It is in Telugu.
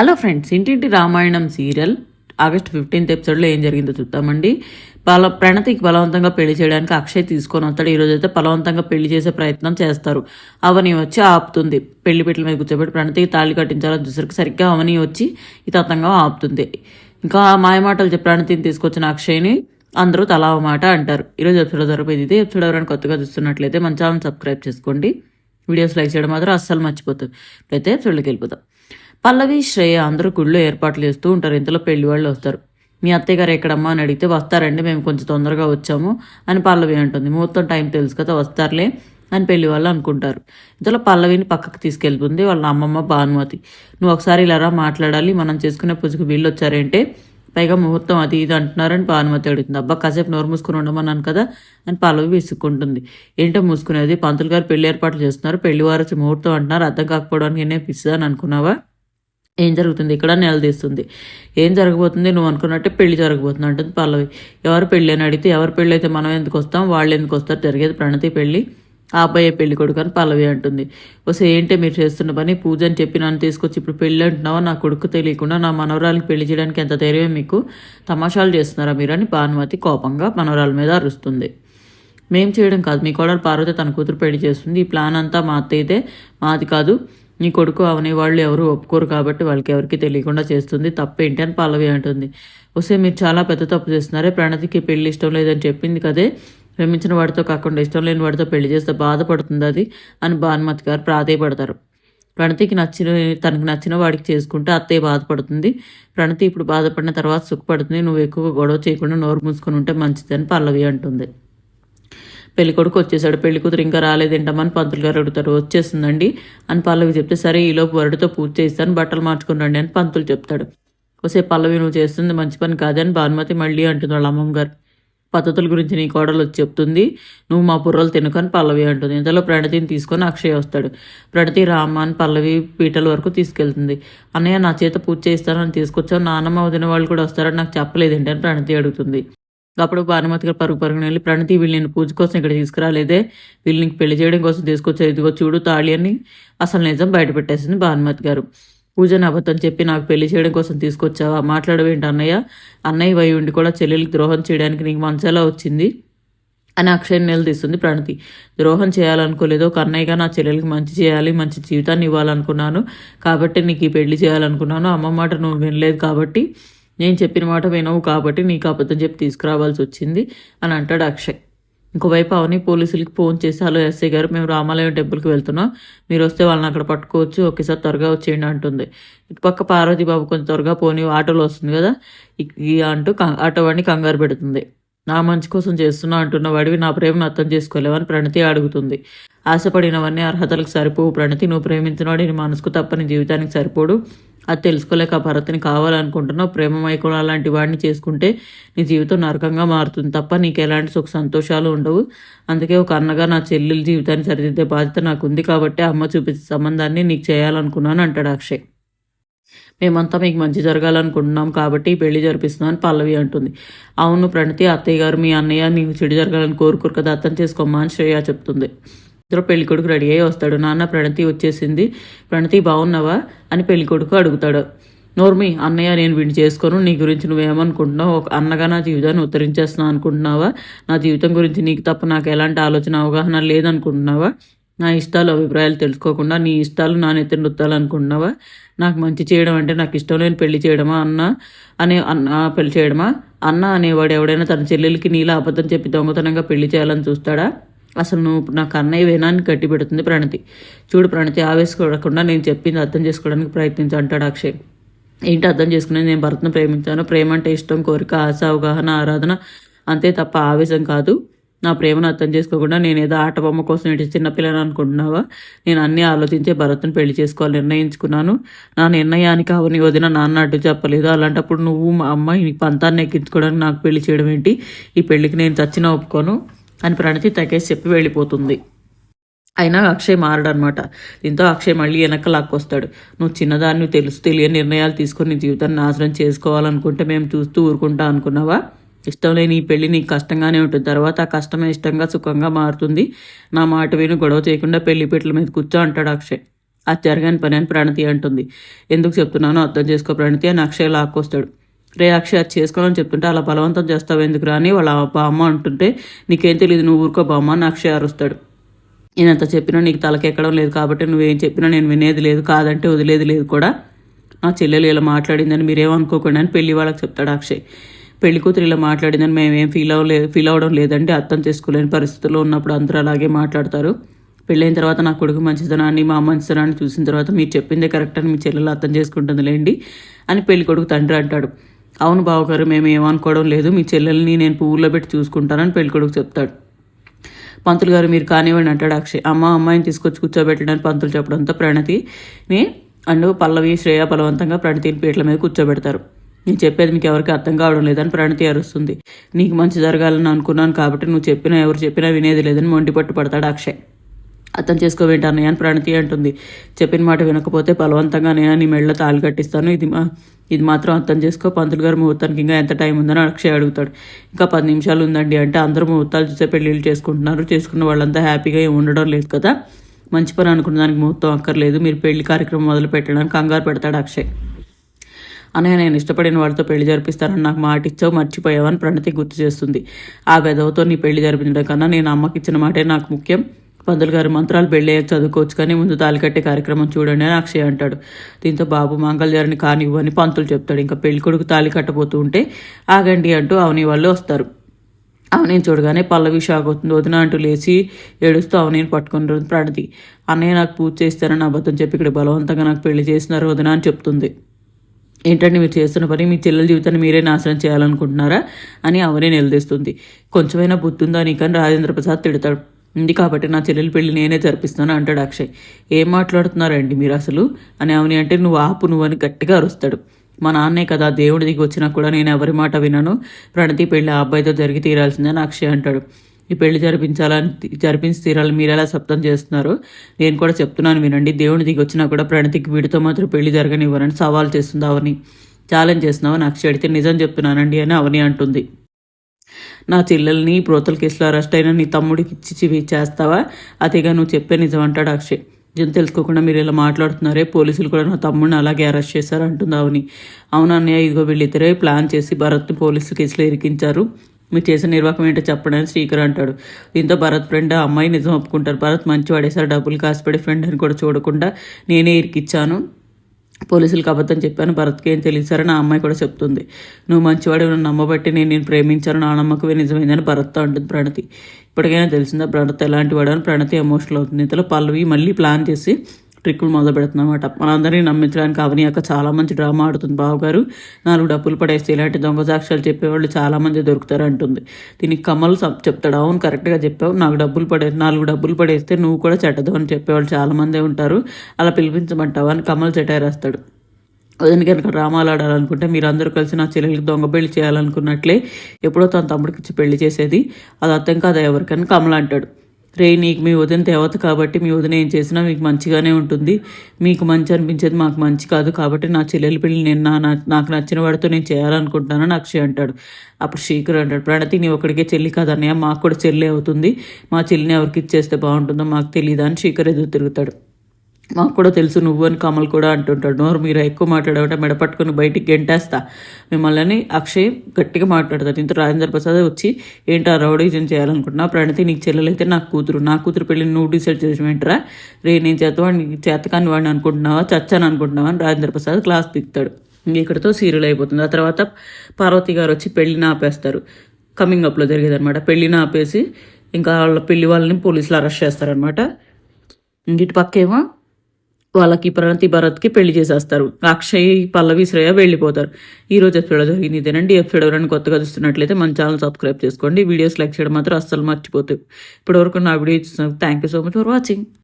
హలో ఫ్రెండ్స్ ఇంటింటి రామాయణం సీరియల్ ఆగస్ట్ ఫిఫ్టీన్త్ ఎపిసోడ్లో ఏం జరిగిందో చూద్దామండి. బల ప్రణతికి బలవంతంగా పెళ్ళి చేయడానికి అక్షయ్ తీసుకొని వస్తాడు. ఈరోజు అయితే బలవంతంగా పెళ్ళి చేసే ప్రయత్నం చేస్తారు. అవని వచ్చి ఆపుతుంది. పెళ్ళి పెట్టల మీద కూర్చోబెట్టి ప్రణతికి తాళి కట్టించాలని చూసరికి సరిగ్గా అవని వచ్చి ఈ ఆపుతుంది. ఇంకా మాయమాటలు చెప్పి ప్రణతిని తీసుకొచ్చిన అక్షయ్ని అందరూ తలా మాట అంటారు. ఈరోజు ఎపిసోడ్ జరిపోయింది ఇది. ఎపిసోడ్ ఎవరైనా కొత్తగా చూస్తున్నట్లయితే మన ఛానల్ సబ్స్క్రైబ్ చేసుకోండి. వీడియోస్ లైక్ చేయడం మాత్రం అస్సలు మర్చిపోతుంది అయితే ఎపిసోడ్కి వెళ్ళిపోతాం పల్లవి శ్రేయ అందరూ గుళ్ళు ఏర్పాట్లు చేస్తూ ఉంటారు. ఇంతలో పెళ్ళి వాళ్ళు వస్తారు. మీ అత్తయ్య గారు ఎక్కడమ్మా అని అడిగితే వస్తారండి మేము కొంచెం తొందరగా వచ్చాము అని పల్లవి అంటుంది. ముహూర్తం టైం తెలుసు కదా వస్తారులే అని పెళ్ళి వాళ్ళు అనుకుంటారు. ఇంతలో పల్లవిని పక్కకు తీసుకెళ్తుంది వాళ్ళ అమ్మమ్మ భానుమతి. నువ్వు ఒకసారి ఇలా మాట్లాడాలి. మనం చేసుకునే పూజకు వీళ్ళు వచ్చారంటే పైగా ముహూర్తం అది ఇది అంటున్నారని భానుమతి అడుగుతుంది. అబ్బా కాసేపు నోరు మూసుకుని ఉండమన్నాను కదా అని పల్లవి విసుక్కుంటుంది. ఏంటో మూసుకునేది? పంతులు గారు పెళ్ళి ఏర్పాట్లు చేస్తున్నారు. పెళ్ళి వారు వచ్చి ముహూర్తం అంటున్నారు. అర్థం కాకపోవడానికి నేనే అని అనుకున్నావా? ఏం జరుగుతుంది? ఇక్కడ నిలదీస్తుంది ఏం జరగబోతుంది? నువ్వు అనుకున్నట్టే పెళ్ళి జరగబోతుంది అంటుంది పల్లవి. ఎవరు పెళ్ళి అని అడిగితే ఎవరు పెళ్ళి అయితే మనం ఎందుకు వస్తాం? వాళ్ళు ఎందుకు వస్తారు? జరిగేది ప్రణతి పెళ్ళి ఆ అబ్బాయి పెళ్ళి కొడుకు అని పల్లవి అంటుంది. వస్తే ఏంటి మీరు చేస్తున్న పని? పూజ అని చెప్పి నన్ను తీసుకొచ్చి ఇప్పుడు పెళ్ళి అంటున్నావా? నా కొడుకు తెలియకుండా నా మనవరాలకి పెళ్ళి చేయడానికి ఎంత ధైర్యం మీకు? తమాషాలు చేస్తున్నారా మీరు? అని భానుమతి కోపంగా మనవరాల మీద అరుస్తుంది. మేం చేయడం కాదు. మీ కోడలు పార్వతి తన కూతురు పెళ్ళి చేస్తుంది. ఈ ప్లాన్ అంతా మా అత్తయితే మాది కాదు. నీ కొడుకు అవనే వాళ్ళు ఎవరు ఒప్పుకోరు కాబట్టి వాళ్ళకి ఎవరికి తెలియకుండా చేస్తుంది. తప్పేంటి అని పల్లవి అంటుంది. వస్తే మీరు చాలా పెద్ద తప్పు చేస్తున్నారే. ప్రణతికి పెళ్ళి ఇష్టం లేదని చెప్పింది కదే. ప్రేమించిన వాడితో కాకుండా ఇష్టం లేని వాడితో పెళ్ళి చేస్తే బాధపడుతుంది అది అని భానుమతి గారు ప్రాధేయపడతారు. ప్రణతికి నచ్చిన తనకు నచ్చిన వాడికి చేసుకుంటే అత్తయ్య బాధపడుతుంది. ప్రణతి ఇప్పుడు బాధపడిన తర్వాత సుఖపడుతుంది. నువ్వు ఎక్కువ గొడవ చేయకుండా నోరు మూసుకొని ఉంటే మంచిదని పల్లవి అంటుంది. పెళ్ళి కొడుకు వచ్చేసాడు. పెళ్ళి కూతురు ఇంకా రాలేదేంటమ్మని పంతులు గారు అడుగుతారు. వచ్చేస్తుందండి అని పల్లవి చెప్తే సరే ఈలోపు వరుడితో పూజ చేస్తాను బట్టలు మార్చుకుని రండి అని పంతులు చెప్తాడు. ఒకసే పల్లవి నువ్వు చేస్తుంది మంచి పని కాదని భానుమతి మళ్ళీ అంటుంది వాళ్ళ అమ్మమ్మ గారు. పద్ధతుల గురించి నీ కోడలు వచ్చి చెప్తుంది. నువ్వు మా బుర్రలు తినుకొని పల్లవి అంటుంది. ఇంతలో ప్రణతిని తీసుకొని అక్షయ్ వస్తాడు. ప్రణతి రామ అని పల్లవి పీటల వరకు తీసుకెళ్తుంది. అన్నయ్య నా చేత పూజ చేస్తానని తీసుకొచ్చావు. నాన్నమ్మ వదిన వాళ్ళు కూడా వస్తారని నాకు చెప్పలేదేంటి అని ప్రణతి అడుగుతుంది. అప్పుడు భానుమతి గారు పరుగు పరుగున వెళ్ళి ప్రణతి వీళ్ళు నేను పూజ కోసం ఇక్కడ తీసుకురాలేదే వీళ్ళు నీకు పెళ్ళి చేయడం కోసం తీసుకొచ్చేది ఇదిగో చూడు తాళి అని అసలు నిజం బయట పెట్టేసింది భానుమతి గారు పూజని అబద్ధం చెప్పి నాకు పెళ్ళి చేయడం కోసం తీసుకొచ్చావా? మాట్లాడవేంటి అన్నయ్య? అన్నయ్య వై ఉండి కూడా చెల్లెలికి ద్రోహం చేయడానికి నీకు మనసేలా వచ్చింది? అని అక్షయ్ నిలదీస్తుంది ప్రణతి. ద్రోహం చేయాలనుకోలేదు ఒక అన్నయ్యగా నా చెల్లెలకి మంచి చేయాలి మంచి జీవితాన్ని ఇవ్వాలనుకున్నాను. కాబట్టి నీకు ఈ పెళ్ళి చేయాలనుకున్నాను. అమ్మ మాట నువ్వు వినలేదు కాబట్టి నేను చెప్పిన మాట వినవు కాబట్టి నీకు అబద్ధం చెప్పి తీసుకురావాల్సి వచ్చింది అని అంటాడు అక్షయ్. ఇంకోవైపు అవని పోలీసులకి ఫోన్ చేసి హలో ఎస్ఐ గారు మేము రామాలయం టెంపుల్కి వెళ్తున్నాం. మీరు వస్తే వాళ్ళని అక్కడ పట్టుకోవచ్చు. ఒకేసారి త్వరగా వచ్చేయండి అంటుంది. ఇటుపక్క పార్వతి బాబు కొంచెం త్వరగా పోనీ ఆటోలో వస్తుంది కదా. అంటూ ఆటో వాడిని కంగారు పెడుతుంది. నా మంచి కోసం చేస్తున్నా అంటున్న వాడివి నా ప్రేమను అర్థం చేసుకోలేవని ప్రణతి అడుగుతుంది. ఆశపడినవన్నీ అర్హతలకు సరిపోవు ప్రణతి. నువ్వు ప్రేమించినవాడి నీ మనసుకు తప్పని జీవితానికి సరిపోడు. అది తెలుసుకోలేక ఆ భరత్ని కావాలనుకుంటున్నావు ప్రేమ కూడా అలాంటి వాడిని చేసుకుంటే నీ జీవితం నరకంగా మారుతుంది తప్ప నీకు ఎలాంటి సుఖ సంతోషాలు ఉండవు. అందుకే ఒక అన్నగా నా చెల్లెల జీవితాన్ని సరిదిద్దే బాధ్యత నాకు ఉంది కాబట్టి అమ్మ చూపించే సంబంధాన్ని నీకు చేయాలనుకున్నాను అంటాడు అక్షయ్. మేమంతా మీకు మంచి జరగాలనుకుంటున్నాం కాబట్టి పెళ్ళి జరిపిస్తున్నామని పల్లవి అంటుంది. అవును ప్రణతి అత్తయ్య గారు మీ అన్నయ్య నీకు చెడు జరగాలని కోరుకోరు కదా అర్థం చేసుకోమ్మా అని శ్రేయ చెప్తుంది. ఇద్దరు పెళ్ళి కొడుకు రెడీ అయ్యి వస్తాడు. నాన్న ప్రణతి వచ్చేసింది. ప్రణతి బాగున్నావా అని పెళ్ళి కొడుకు అడుగుతాడు. నోర్మి అన్నయ్య నేను వీడిని చేసుకోను. నీ గురించి నువ్వేమనుకుంటున్నావు ఒక అన్నగా నా జీవితాన్ని ఉత్తరించేస్తున్నావు అనుకుంటున్నావా? నా జీవితం గురించి నీకు తప్ప నాకు ఎలాంటి ఆలోచన అవగాహన లేదనుకుంటున్నావా? నా ఇష్టాలు అభిప్రాయాలు తెలుసుకోకుండా నీ ఇష్టాలు నా నెత్తిన రుత్తాలనుకుంటున్నావా నాకు మంచి చేయడం అంటే నాకు ఇష్టం లేని పెళ్ళి చేయడమా అన్న? అనే అన్న పెళ్ళి చేయడమా? అన్న అనేవాడు ఎవడైనా తన చెల్లెలకి నీలా అబద్ధం చెప్పి దొంగతనంగా పెళ్ళి చేయాలని చూస్తాడా? అసలు నువ్వు నాకు అన్నయ్య వినాన్ని కట్టి పెడుతుంది ప్రణతి. చూడు ప్రణతి ఆవేశపడకుండా నేను చెప్పింది అర్థం చేసుకోవడానికి ప్రయత్నించు అంటాడు అక్షయ్. ఏంటి అర్థం చేసుకునేది? నేను భర్తను ప్రేమించాను. ప్రేమ అంటే ఇష్టం కోరిక ఆశ అవగాహన ఆరాధన. అంతే తప్ప ఆవేశం కాదు. నా ప్రేమను అర్థం చేసుకోకుండా నేను ఏదో ఆట బొమ్మ కోసం ఇటు చిన్నపిల్లని అనుకుంటున్నావా? నేను అన్నీ ఆలోచించే భరత్ను పెళ్ళి చేసుకోవాలి నిర్ణయించుకున్నాను. నా నిర్ణయానికి అవని వదిన నాన్న అడ్డు చెప్పలేదు. అలాంటప్పుడు నువ్వు మా అమ్మాయి పంతాన్ని ఎక్కించుకోవడానికి నాకు పెళ్ళి చేయడం ఏంటి? ఈ పెళ్ళికి నేను చచ్చినా ఒప్పుకోను. అని ప్రణతి తగ్గేసి చెప్పి వెళ్ళిపోతుంది. అయినా అక్షయ్ మారడనమాట దీంతో అక్షయ్ మళ్ళీ వెనక లాక్కొస్తాడు. నువ్వు చిన్నదాన్ని తెలుసు తెలియని నిర్ణయాలు తీసుకొని నీ జీవితాన్ని నాశనం చేసుకోవాలనుకుంటే మేము చూస్తూ ఊరుకుంటా అనుకున్నావా? ఇష్టం లేని ఈ పెళ్ళి నీకు కష్టంగానే ఉంటుంది. తర్వాత ఆ కష్టమే ఇష్టంగా సుఖంగా మారుతుంది. నా మాట విని గొడవ చేయకుండా పెళ్ళి పెట్టల మీద కూర్చో అంటాడు అక్షయ్. అది జరగని పని అని ప్రణతి అంటుంది. ఎందుకు చెప్తున్నానో అర్థం చేసుకో ప్రణతి అని అక్షయ్ లాక్కొస్తాడు. రే అది చేసుకోవాలని చెప్తుంటే అలా బలవంతం చేస్తావు ఎందుకు రాని వాళ్ళ బామ్మ అంటుంటే నీకేం తెలియదు నువ్వు ఊరుకో బామ్మ అని అక్షయ్ అరుస్తాడు. నేనంత చెప్పినా నీకు తలకెక్కడం లేదు కాబట్టి నువ్వేం చెప్పినా నేను వినేది లేదు కాదంటే వదిలేది లేదు కూడా. నా చెల్లెలు ఇలా మాట్లాడిందని మీరేమనుకోకుండా అని పెళ్ళి వాళ్ళకి చెప్తాడు అక్షయ్. పెళ్ళి కూతురు ఇలా మాట్లాడిందని మేమేం ఫీల్ అవ్వలేదు ఫీల్ అవ్వడం లేదంటే అర్థం చేసుకోలేని పరిస్థితుల్లో ఉన్నప్పుడు అందరూ అలాగే మాట్లాడతారు. పెళ్ళైన తర్వాత నా కొడుకు మంచిదనాన్ని మా మంచిదనాన్ని చూసిన తర్వాత మీరు చెప్పిందే కరెక్ట్ అని మీ చెల్లెలు అర్థం చేసుకుంటుంది లేండి అని పెళ్ళి కొడుకు తండ్రి అంటాడు. అవును బావగారు మేము ఏమనుకోవడం లేదు. మీ చెల్లెల్ని నేను పువ్వుల్లో పెట్టి చూసుకుంటానని పెళ్ళికొడుకు చెప్తాడు. పంతులు గారు మీరు కానివ్వండి అంటాడు అక్షయ్. అమ్మ అమ్మాయిని తీసుకొచ్చి కూర్చోబెట్టడానికి పంతులు చెప్పడంతో ప్రణతిని అండ్ పల్లవి శ్రేయ బలవంతంగా ప్రణతిని పీటల మీద కూర్చోబెడతారు. నేను చెప్పేది మీకు ఎవరికి అర్థం కావడం లేదని ప్రణతి అరుస్తుంది. నీకు మంచి జరగాలని అనుకున్నాను కాబట్టి నువ్వు చెప్పినా ఎవరు చెప్పినా వినేది లేదని మొండి పట్టు పడతాడు అక్షయ్. అర్థం చేసుకోవేంటి అన్నయ్య అని ప్రణతి అంటుంది. చెప్పిన మాట వినకపోతే బలవంతంగా నేను నీ మెళ్ళ తాళి కట్టిస్తాను. ఇది మా ఇది మాత్రం అర్థం చేసుకో. పంతులు గారు ముహూర్తానికి ఇంకా ఎంత టైం ఉందని అక్షయ్ అడుగుతాడు. ఇంకా పది నిమిషాలు ఉందండి అంటే అందరూ ముహూర్తాలు చూసే పెళ్ళిళ్ళు చేసుకుంటున్నారు. చేసుకున్న వాళ్ళంతా హ్యాపీగా ఏం ఉండడం లేదు కదా. మంచి పని అనుకున్న దానికి ముహూర్తం అక్కర్లేదు. మీరు పెళ్ళి కార్యక్రమం మొదలు పెట్టడానికి కంగారు పెడతాడు అక్షయ్. అనే నేను ఇష్టపడిన వాడితో పెళ్ళి జరిపిస్తానని నాకు మాట ఇచ్చావు మర్చిపోయావని ప్రణతి గుర్తు చేస్తుంది. ఆ వెధవతో నీ పెళ్ళి జరిపించడం కన్నా నేను అమ్మకి ఇచ్చిన మాటే నాకు ముఖ్యం. పంతులు గారు మంత్రాలు పెళ్ళయ్యాక చదువుకోవచ్చు కానీ ముందు తాలికట్టే కార్యక్రమం చూడండి అని అక్షయ్ అంటాడు. దీంతో బాబు మంగళగారిని కానివ్వని పంతులు చెప్తాడు. ఇంకా పెళ్ళి కొడుకు తాలి కట్టబోతూ ఉంటే ఆగండి అంటూ అవని వాళ్ళు వస్తారు. అవనేని చూడగానే పల్లవి షాక్ అవుతుంది. వదిన అంటూ లేచి ఏడుస్తూ అవనేని పట్టుకుని ప్రణతి అన్నయ్య నాకు పూజ చేస్తారని అబద్ధం చెప్పి ఇక్కడ బలవంతంగా నాకు పెళ్ళి చేసినారు వదిన అని చెప్తుంది. ఏంటంటే మీరు చేస్తున్న పని? మీ చెల్లెల జీవితాన్ని మీరే నాశనం చేయాలనుకుంటున్నారా? అని అవనే నిలదీస్తుంది. కొంచెమైనా బుద్ధి ఉందా నీకని రాజేంద్ర ప్రసాద్ తిడతాడు. ఉంది కాబట్టి నా చెల్లెలు పెళ్ళి నేనే జరిపిస్తాను అంటాడు అక్షయ్. ఏం మాట్లాడుతున్నారండి మీరు అసలు? అని అవని అంటే నువ్వు ఆపు నువ్వు అని గట్టిగా అరుస్తాడు. మా నాన్నే కదా దేవుడి దిగి వచ్చినా కూడా నేను ఎవరి మాట వినను. ప్రణతి పెళ్ళి ఆ అబ్బాయితో జరిగి తీరాల్సిందని అక్షయ్ అంటాడు. ఈ పెళ్ళి జరిపించాలని జరిపించి తీరాలని మీరు ఎలా శబ్దం చేస్తున్నారు? నేను కూడా చెప్తున్నాను వినండి. దేవుని దిగి వచ్చినా కూడా ప్రణతికి వీడితో మాత్రం పెళ్ళి జరగనివ్వరని సవాల్ చేస్తుంది అవని. ఛాలెంజ్ చేస్తున్నావు అని అక్షయ్ అడిగితే నిజం చెప్తున్నానండి అని అవని అంటుంది. నా చెల్లెల్ని ప్రోతల కేసులో అరెస్ట్ అయిన నీ తమ్ముడికి ఇచ్చి చివి చేస్తావా? అదేగా నువ్వు చెప్పే నిజం అంటాడు అక్షయ్. నిజం తెలుసుకోకుండా మీరు ఇలా మాట్లాడుతున్నారే పోలీసులు కూడా నా తమ్ముడిని అలాగే అరెస్ట్ చేశారు అంటుంది అవని. అవును అన్నయ్య? ఇదిగో వీళ్ళిద్దరే ప్లాన్ చేసి భరత్ని పోలీసు కేసులో ఇరికించారు. మీరు చేసిన నిర్వాహకం ఏంటో చెప్పడానికి శ్రీకర్ అంటాడు. దీంతో భరత్ ఫ్రెండ్ ఆ అమ్మాయి నిజం ఒప్పుకుంటారు. భరత్ మంచి వాడేసారు డబ్బులు కాసిపడే ఫ్రెండ్ అని కూడా చూడకుండా నేనే ఇరికిచ్చాను. పోలీసులకు అబద్ధం చెప్పాను భరత్కి ఏం తెలియసారని నా అమ్మాయి కూడా చెప్తుంది. నువ్వు మంచివాడు నన్ను నమ్మబట్టి నేను నేను ప్రేమించాను నా నమ్మకమే నిజమైందని భరత్తో అంటుంది ప్రణతి. ఇప్పటికైనా తెలిసిందా ప్రణతి ఎలాంటి వాడు అని ప్రణతి ఎమోషనల్ అవుతుంది. ఇంతలో పల్లవి మళ్ళీ ప్లాన్ చేసి ట్రిక్కులు మొదలు పెడుతుంది మనందరినీ నమ్మించడానికి అవని యొక్క చాలా మంచి డ్రామా ఆడుతుంది బావగారు నాలుగు డబ్బులు పడేస్తే ఇలాంటి దొంగ సాక్ష్యాలు చెప్పేవాళ్ళు చాలా మంది దొరుకుతారు అంటుంది. దీనికి కమల్ సబ్- చెప్తాడు. అవును కరెక్ట్గా చెప్పావు. నాకు డబ్బులు పడే నాలుగు డబ్బులు పడేస్తే నువ్వు కూడా చెడ్డదు అని చెప్పేవాళ్ళు చాలామందే ఉంటారు. అలా పిలిపించమంటావు అని కమల్ చెటారేస్తాడు. వదిన కనుక డ్రామాలు ఆడాలనుకుంటే మీరు అందరూ కలిసి నా చెల్లెలికి దొంగ పెళ్ళి చేయాలనుకున్నట్లే ఎప్పుడో తన తమ్ముడికి ఇచ్చి పెళ్ళి చేసేది. అది అర్థం కాదా ఎవరికని? కమల్ అంటాడు. రే నీకు మీ వదిన దేవత కాబట్టి మీ వదిన ఏం చేసినా మీకు మంచిగానే ఉంటుంది. మీకు మంచి అనిపించేది మాకు మంచి కాదు కాబట్టి నా చెల్లెలి పెళ్ళి నేను నా నాకు నచ్చిన వాడితో నేను చేయాలనుకుంటున్నానని అక్షయ్ అంటాడు. అప్పుడు శ్రీకర్ అంటాడు ప్రణతి నీ ఒక్కడికే చెల్లి కాదన్నయ్య మాకు కూడా చెల్లి అవుతుంది. మా చెల్లిని ఎవరికి ఇచ్చేస్తే బాగుంటుందో మాకు తెలియదు అని శ్రీకర్ ఎదురు తిరుగుతాడు. మాకు కూడా తెలుసు నువ్వు అని కమల్ కూడా అంటుంటాడు. నోరు మీరు ఎక్కువ మాట్లాడమంటే మెడ పట్టుకొని బయటికి గెంటేస్తా. మిమ్మల్ని అక్షయ్ గట్టిగా మాట్లాడతాడు. ఇంత రాజేంద్ర ప్రసాద్ వచ్చి ఏంటా రౌడీజన్ చేయాలనుకుంటున్నా ప్రణతి నీకు చెల్లెలైతే నాకు కూతురు. నా కూతురు పెళ్ళి నువ్వు డిసైడ్ చేసేమేంట్రా రే నేను చేతవాడిని చేతకాని వాడిని అనుకుంటున్నావా? చచ్చాను అనుకుంటున్నావా? అని రాజేంద్ర ప్రసాద్ క్లాస్ దిగుతాడు ఇంక ఇక్కడతో సీరియల్ అయిపోతుంది. ఆ తర్వాత పార్వతి గారు వచ్చి పెళ్ళిని ఆపేస్తారు కమింగ్ అప్లో జరిగేది అనమాట పెళ్ళిని ఆపేసి ఇంకా వాళ్ళ పెళ్ళి వాళ్ళని పోలీసులు అరెస్ట్ చేస్తారనమాట ఇటు పక్కేమో వాళ్ళకి ప్రణతి భరత్కి పెళ్ళి చేసేస్తారు. అక్షయ్ పల్లవి శ్రేయ వెళ్ళిపోతారు. ఈ రోజు ఎపిసోడ్ జరిగింది ఇదేనండి. ఎపిసోడ్ ఎవరైనా కొత్తగా చూస్తున్నట్లయితే మన ఛానల్ సబ్స్క్రైబ్ చేసుకోండి. వీడియోస్ లైక్ చేయడం మాత్రం అస్సలు మర్చిపోతాయి ఇప్పటివరకు నా video thank you so much for watching.